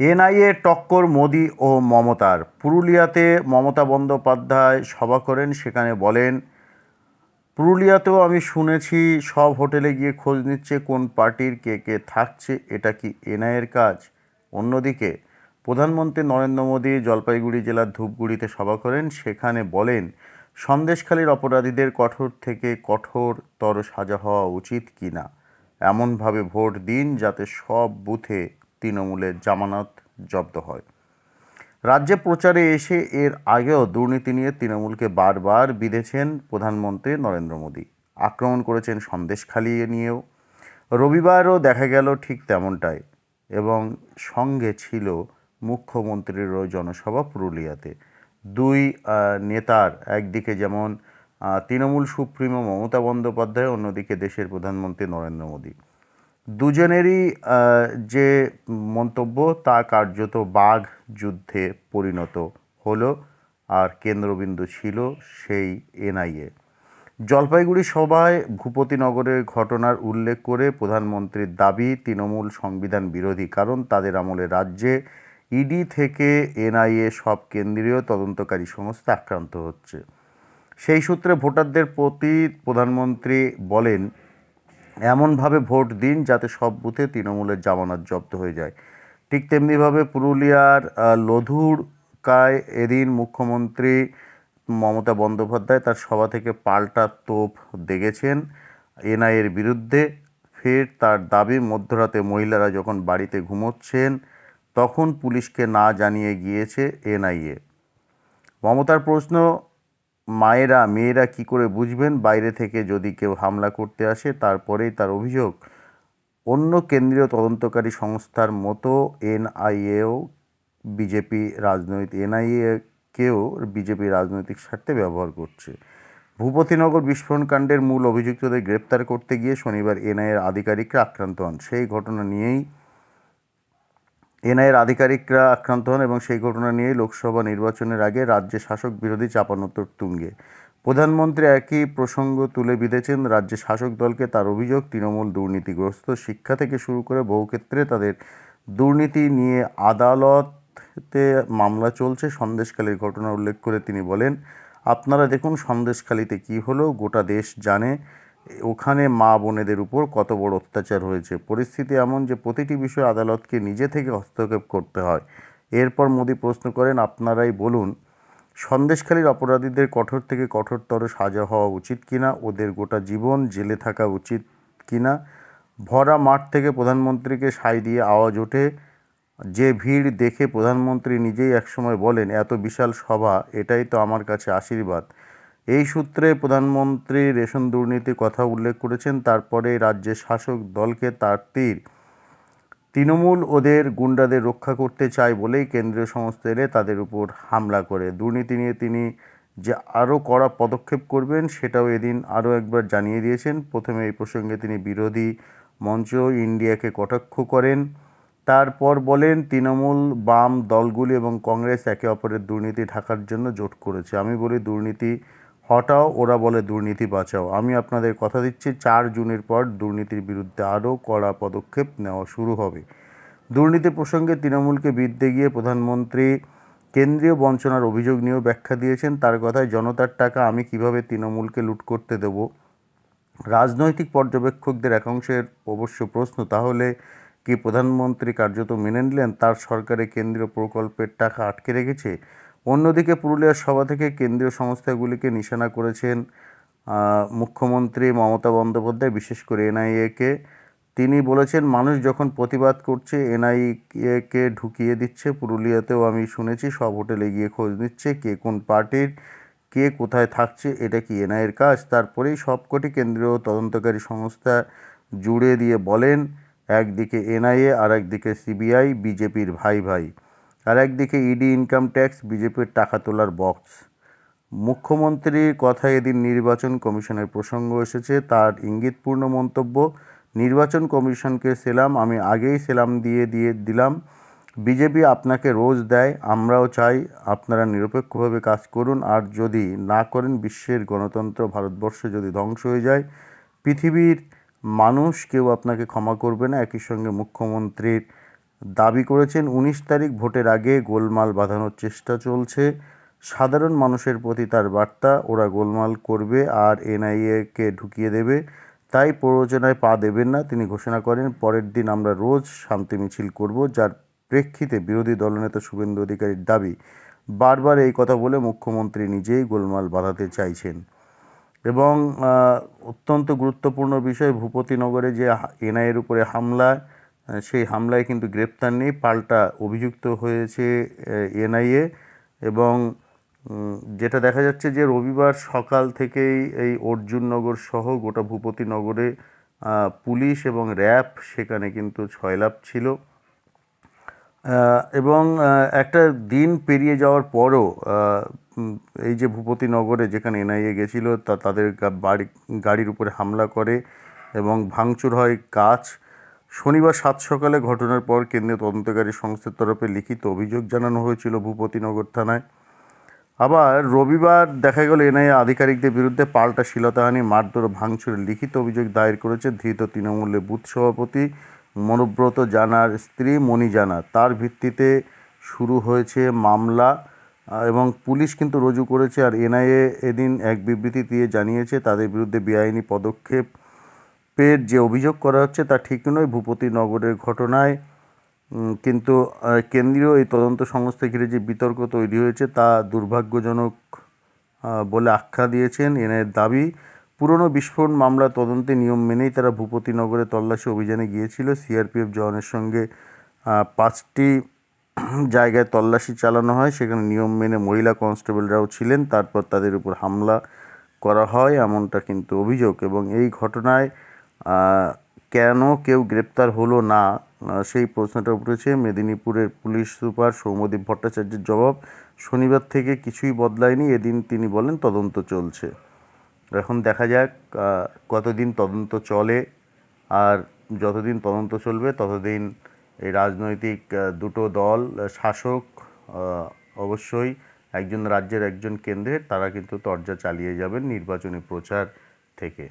NIA, টক্কর, মোদি ও মমতার। পুরুলিয়াতে মমতা বন্দ্যোপাধ্যায় সভা করেন, সেখানে বলেন, পুরুলিয়াতেও আমি শুনেছি, সব হোটেলে গিয়ে খোঁজ নিচ্ছে কোন পার্টির কে কে থাকছে, এটা কি এনআইএর কাজ? অন্যদিকে, প্রধানমন্ত্রী নরেন্দ্র মোদী জলপাইগুড়ি জেলার ধূপগুড়িতে সভা করেন, সেখানে বলেন, সন্দেশখালীর অপরাধীদের কঠোর থেকে কঠোরতর সাজা হওয়া উচিত কি না এমনভাবে ভোট দিন যাতে সব বুথে তৃণমূলের জামানত জব্দ হয়। রাজ্যে প্রচারে এসে এর আগেও দুর্নীতি নিয়ে তৃণমূলকে বারবার বিঁধেছেন প্রধানমন্ত্রী নরেন্দ্র মোদী। আক্রমণ করেছেন সন্দেশ খালিয়ে নিয়েও। রবিবারও দেখা গেল ঠিক তেমনটাই এবং সঙ্গে ছিল মুখ্যমন্ত্রীরও জনসভা পুরুলিয়াতে। দুই নেতার একদিকে যেমন তৃণমূল সুপ্রিমো মমতা বন্দ্যোপাধ্যায়, অন্যদিকে দেশের প্রধানমন্ত্রী নরেন্দ্র মোদী। দুজনেরই যে মন্তব্য, তা কার্যত বাঘ যুদ্ধে পরিণত হলো আর কেন্দ্রবিন্দু ছিল সেই এনআইএ। জলপাইগুড়ি সভায় ভূপতিনগরের ঘটনার উল্লেখ করে প্রধানমন্ত্রীর দাবি, তৃণমূল সংবিধান বিরোধী, কারণ তাদের আমলে রাজ্যে ইডি থেকে এনআইএ সব কেন্দ্রীয় তদন্তকারী সংস্থা আক্রান্ত হচ্ছে। সেই সূত্রে ভোটারদের প্রতি প্রধানমন্ত্রী বলেন এমনভাবে ভোট দিন যাতে সব বুথে তৃণমূলের জামানত জব্দ হয়ে যায়। ঠিক তেমনিভাবে পুরুলিয়ার লধুরকায় এদিন মুখ্যমন্ত্রী মমতা বন্দ্যোপাধ্যায় তার সভা থেকে পাল্টা তোপ দেখেছেন এনআইয়ের বিরুদ্ধে। ফের তার দাবি, মধ্যরাতে মহিলারা যখন বাড়িতে ঘুমোচ্ছেন, তখন পুলিশকে না জানিয়ে গিয়েছে এনআইএ। মমতার প্রশ্ন মায়েরা, মেয়েরা কি করে বুঝবেন? বাইরে থেকে যদি কেউ হামলা করতে আসে, তারপরেই তার অভিযোগ। অন্য কেন্দ্রীয় তদন্তকারী সংস্থার মতো এনআইএও, বিজেপি রাজনৈতিক, এনআইএকেও বিজেপি রাজনৈতিক স্বার্থে ব্যবহার করছে। ভূপতিনগর বিস্ফোরণ কাণ্ডের মূল অভিযুক্তদের গ্রেপ্তার করতে গিয়ে শনিবার এনআইএর আধিকারিকরা আক্রান্ত হন। সেই ঘটনা নিয়েই এনআইয়ের আধিকারিকরা আক্রান্ত হন এবং সেই ঘটনা নিয়েই লোকসভা নির্বাচনের আগে রাজ্যে শাসক বিরোধী চাপানোত্তর তুঙ্গে। প্রধানমন্ত্রী একই প্রসঙ্গ তুলে বিঁধেছেন, রাজ্যে শাসক দলকে তার অভিযোগ তৃণমূল দুর্নীতিগ্রস্ত শিক্ষা থেকে শুরু করে বহু ক্ষেত্রে তাদের দুর্নীতি নিয়ে আদালতে মামলা চলছে সন্দেশকালীর ঘটনা উল্লেখ করে তিনি বলেন, আপনারা দেখুন সন্দেশখালীতে কী হলো, গোটা দেশ জানে। ওখানে মা বোনেদের উপর কত বড় অত্যাচার হয়েছে। পরিস্থিতি এমন যে প্রতিটি বিষয়ে আদালতকে নিজে থেকে হস্তক্ষেপ করতে হয়। এরপর মোদী প্রশ্ন করেন, আপনারাই বলুন, সন্দেশখালীর অপরাধীদের কঠোর থেকে কঠোরতর সাজা হওয়া উচিত কিনা? ওদের গোটা জীবন জেলে থাকা উচিত কিনা? ভরা মাঠ থেকে প্রধানমন্ত্রীকে সাই দিয়ে আওয়াজ ওঠে, যে ভিড় দেখে প্রধানমন্ত্রী নিজেই একসময় বলেন, এত বিশাল সভা, এটাই তো আমার কাছে আশীর্বাদ। এই সূত্রে প্রধানমন্ত্রী রেশন দুর্নীতির কথা উল্লেখ করেছেন। তারপরে রাজ্যের শাসক দলকে তার তীর। তৃণমূল ওদের গুন্ডাদের রক্ষা করতে চায় বলেই কেন্দ্রীয় সংস্থা এলে তাদের উপর হামলা করে। দুর্নীতি নিয়ে তিনি যে আরও কড়া পদক্ষেপ করবেন, সেটাও এদিন আরও একবার জানিয়ে দিয়েছেন। প্রথমে এই প্রসঙ্গে তিনি বিরোধী মঞ্চ ইন্ডিয়াকে কটাক্ষ করেন। তারপর বলেন, তৃণমূল, বাম দলগুলি এবং কংগ্রেস একে অপরের দুর্নীতি ঢাকার জন্য জোট করেছে। আমি বলি, দুর্নীতি হটাও ওরা বলে দুর্নীতি বাঁচাও। আমি আপনাদের কথা দিচ্ছি, চার জুনের পর দুর্নীতির বিরুদ্ধে আরও কড়া পদক্ষেপ নেওয়া শুরু হবে। দুর্নীতি প্রসঙ্গে তৃণমূলকে বিদ্যে গিয়ে প্রধানমন্ত্রী কেন্দ্রীয় বঞ্চনার অভিযোগ নিয়েও ব্যাখ্যা দিয়েছেন। তার কথায়, জনতার টাকা আমি কীভাবে তৃণমূলকে লুট করতে দেব? রাজনৈতিক পর্যবেক্ষকদের একাংশের অবশ্য প্রশ্ন, তাহলে কি প্রধানমন্ত্রী কার্যত মেনে নিলেন? তার সরকারে কেন্দ্রীয় প্রকল্পের টাকা আটকে রেখেছে? অন্যদিকে পুরুলিয়ার সভা থেকে কেন্দ্রীয় সংস্থাগুলিকে নিশানা করেছেন মুখ্যমন্ত্রী মমতা বন্দ্যোপাধ্যায়, বিশেষ করে এনআইএকে। তিনি বলেছেন, মানুষ যখন প্রতিবাদ করছে, এনআইএকে ঢুকিয়ে দিচ্ছে। পুরুলিয়াতেও আমি শুনেছি, সব হোটেলে গিয়ে খোঁজ নিচ্ছে, কে কোন পার্টির, কে কোথায় থাকছে, এটা কি এনআইয়ের কাজ? তারপরেই সবকটি কেন্দ্রীয় তদন্তকারী সংস্থা জুড়ে দিয়ে বলেন, একদিকে এনআইএ আর একদিকে সিবিআই, বিজেপির ভাই ভাই। আর একদিকে ইডি ইনকাম ট্যাক্স বিজেপির টাকা তোলার বক্স মুখ্যমন্ত্রীর কথা এদিন নির্বাচন কমিশনের প্রসঙ্গ এসেছে। তার ইঙ্গিতপূর্ণ মন্তব্য, নির্বাচন কমিশনকে সেলাম, আমি আগেই সেলাম দিয়ে দিয়ে দিলাম। বিজেপি আপনাকে রোজ দেয়, আমরাও চাই, আপনারা নিরপেক্ষভাবে কাজ করুন। আর যদি না করেন, বিশ্বের গণতন্ত্র, ভারতবর্ষ যদি ধ্বংস হয়ে যায়, পৃথিবীর মানুষ কেউ আপনাকে ক্ষমা করবে না। একই সঙ্গে মুখ্যমন্ত্রীর দাবি করেছেন উনিশ তারিখ ভোটের আগে গোলমাল বাঁধানোর চেষ্টা চলছে। সাধারণ মানুষের প্রতি তার বার্তা ওরা গোলমাল করবে আর এনআইএকে ঢুকিয়ে দেবে তাই প্ররোচনায় পা দেবেন না। তিনি ঘোষণা করেন পরের দিন আমরা রোজ শান্তি মিছিল করব যার প্রেক্ষিতে বিরোধী দলনেতা শুভেন্দু অধিকারীর দাবি। বারবার এই কথা বলে মুখ্যমন্ত্রী নিজেই গোলমাল বাঁধাতে চাইছেন। এবং অত্যন্ত গুরুত্বপূর্ণ বিষয় ভূপতিনগরে যে এনআইয়ের উপরে হামলা আহ, সেই হামলায় কিন্তু গ্রেপ্তার নেই। পাল্টা অভিযুক্ত হয়েছে এনআইএ এবং যেটা দেখা যাচ্ছে যে রবিবার সকাল থেকেই এই অর্জুননগর সহ গোটা ভূপতিনগরে পুলিশ এবং র্যাব সেখানে কিন্তু ছয়লাভ ছিল। এবং একটা দিন পেরিয়ে যাওয়ার পরও এই যে ভূপতিনগরে যেখানে এনআইএ গেছিল, তা তাদের বাড়ি, গাড়ির উপরে হামলা করে এবং ভাঙচুর হয় কাজ। শনিবার সাত সকালে ঘটনার পর কেন্দ্রীয় তদন্তকারী সংস্থার তরফে লিখিত অভিযোগ জানানো হয়েছিল ভূপতিনগর থানায়। আবার রবিবার দেখা গেল এনআইএ আধিকারিকদের বিরুদ্ধে পাল্টা শিলতাহানি, মারধর ও ভাঙচুরের লিখিত অভিযোগ দায়ের করেছে ধৃত তৃণমূলের বুথ সভাপতি মনোব্রত জানার স্ত্রী মণি জানা। তার ভিত্তিতে শুরু হয়েছে মামলা এবং পুলিশ কিন্তু রুজু করেছে। আর এনআইএ এদিন এক বিবৃতি দিয়ে জানিয়েছে, তাদের বিরুদ্ধে বেআইনি পদক্ষেপের যে অভিযোগ করা হচ্ছে তা ঠিক নয়। ভূপতিনগরের ঘটনায় কিন্তু কেন্দ্রীয় এই তদন্ত সংস্থা ঘিরে যে বিতর্ক তৈরি হয়েছে তা দুর্ভাগ্যজনক বলে আখ্যা দিয়েছেন এনের দাবি। পুরনো বিস্ফোরণ মামলা তদন্তে নিয়ম মেনেই তারা ভূপতিনগরে তল্লাশি অভিযানে গিয়েছিল। সিআরপিএফ জওয়ানের সঙ্গে পাঁচটি জায়গায় তল্লাশি চালানো হয়। সেখানে নিয়ম মেনে মহিলা কনস্টেবলরাও ছিলেন। তারপর তাদের উপর হামলা করা হয় এমনটা কিন্তু অভিযোগ। এবং এই ঘটনায় কেন কেউ গ্রেপ্তার হলো না? সেই প্রশ্নটা উঠেছে। মেদিনীপুরের পুলিশ সুপার সৌম্যদীপ ভট্টাচার্যের জবাব শনিবার থেকে কিছুই বদলায়নি। এদিন তিনি বলেন, তদন্ত চলছে। এখন দেখা যাক কতদিন তদন্ত চলে আর যতদিন তদন্ত চলবে, ততদিন এই রাজনৈতিক দুটো দল, শাসক অবশ্যই একজন রাজ্যের একজন কেন্দ্রের, তারা কিন্তু তরজা চালিয়ে যাবেন নির্বাচনী প্রচার থেকে।